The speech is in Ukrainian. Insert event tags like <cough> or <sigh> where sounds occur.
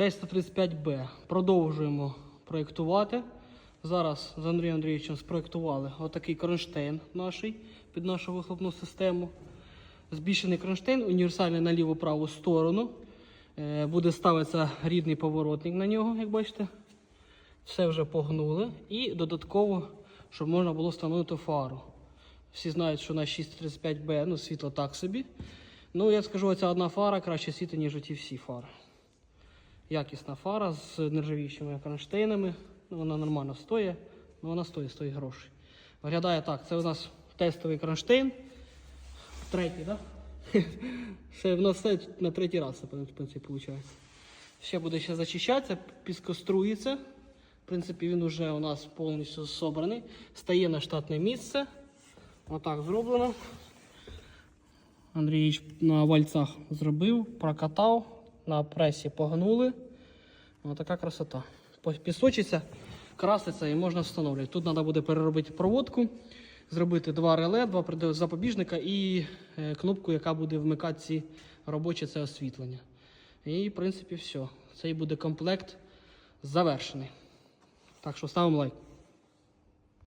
635Б. Продовжуємо проєктувати. Зараз з Андрієм Андрійовичем спроєктували отакий кронштейн наш під нашу вихлопну систему. Збільшений кронштейн, універсальний на ліву праву сторону. Е, Буде ставитися рідний поворотник на нього, як бачите. Все вже погнули. І додатково, щоб можна було встановити фару. Всі знають, що на 635Б ну, світло так собі. Ну, я скажу, ця одна фара краще світить, ніж ті всі фари. Якісна фара з нержавіючими кронштейнами. Ну, вона нормально стоїть, ну вона стоїть, стоїть грошей. Виглядає так, це у нас тестовий кронштейн. Третій, так? Да? <laughs> Ще в нас на третій раз це виходить. Ще буде ще зачищатися, піскострується. В принципі, він вже у нас повністю собраний. Стає на штатне місце. Отак зроблено. Андрійович на вальцах зробив, прокатав, на пресі погнули. Ось така красота. Пісочиться, краситься і можна встановлювати. Тут треба буде переробити проводку, зробити два реле, два запобіжника і е, кнопку, яка буде вмикати ці робочі це освітлення. І, в принципі, все. Цей буде комплект завершений. Так що ставимо лайк.